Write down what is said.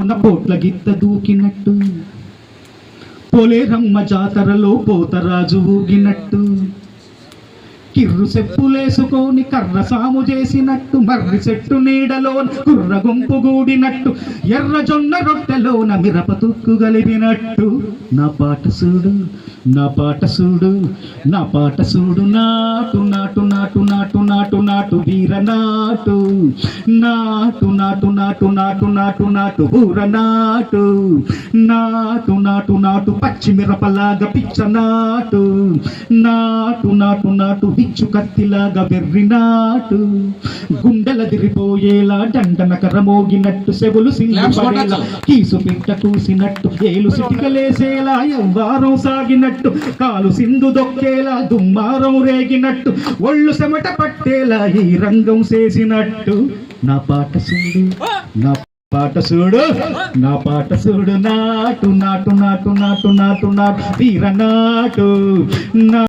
ఉన్న పోట్ల గిత్త దూకినట్టు. పోలేరమ్మ జాతరలో పోతరాజు ఊగినట్టు. కిర్రు చెప్పులేసుకొని కర్ర సాము చేసినట్టు. మర్రి చెట్టు నీడలో కుర్ర గుంపు గూడినట్టు. ఎర్ర జొన్న రొట్టెలోన మిరప తుక్కు గలిపినట్టు. నా పాట చూడు నా పాట చూడు నా పాట చూడు నా నాటు నాటు నాటు నాటు వీర నాటు నాటు నాటు నాటు నాటు నాటు నాటు ఊర నాటు నాటు నాటు నాటు పచ్చి మిరపలాగా పిచ్చ నాటు నాటు నాటు నాటు బిచ్చు కత్తిలాగా వెర్రి నాటు గుండెల దిరిపోయేలా దండన కరమోగినట్టు సెవులు. కీసు పిట్ట కూసినట్టు ఏలు సిటికలేసేలా ఎవ్వారం సాగినట్టు కాలు సింధు దొక్కేలా దుమ్మారం రేగినట్టు ఒళ్ళు చెమట పట్టేలా ఈ రంగం చేసినట్టు. నా పాట చూడు నా పాట చూడు నా పాట చూడు నాటు నాటు నాటు నాటు నాటు నాటు తీర నాటు నా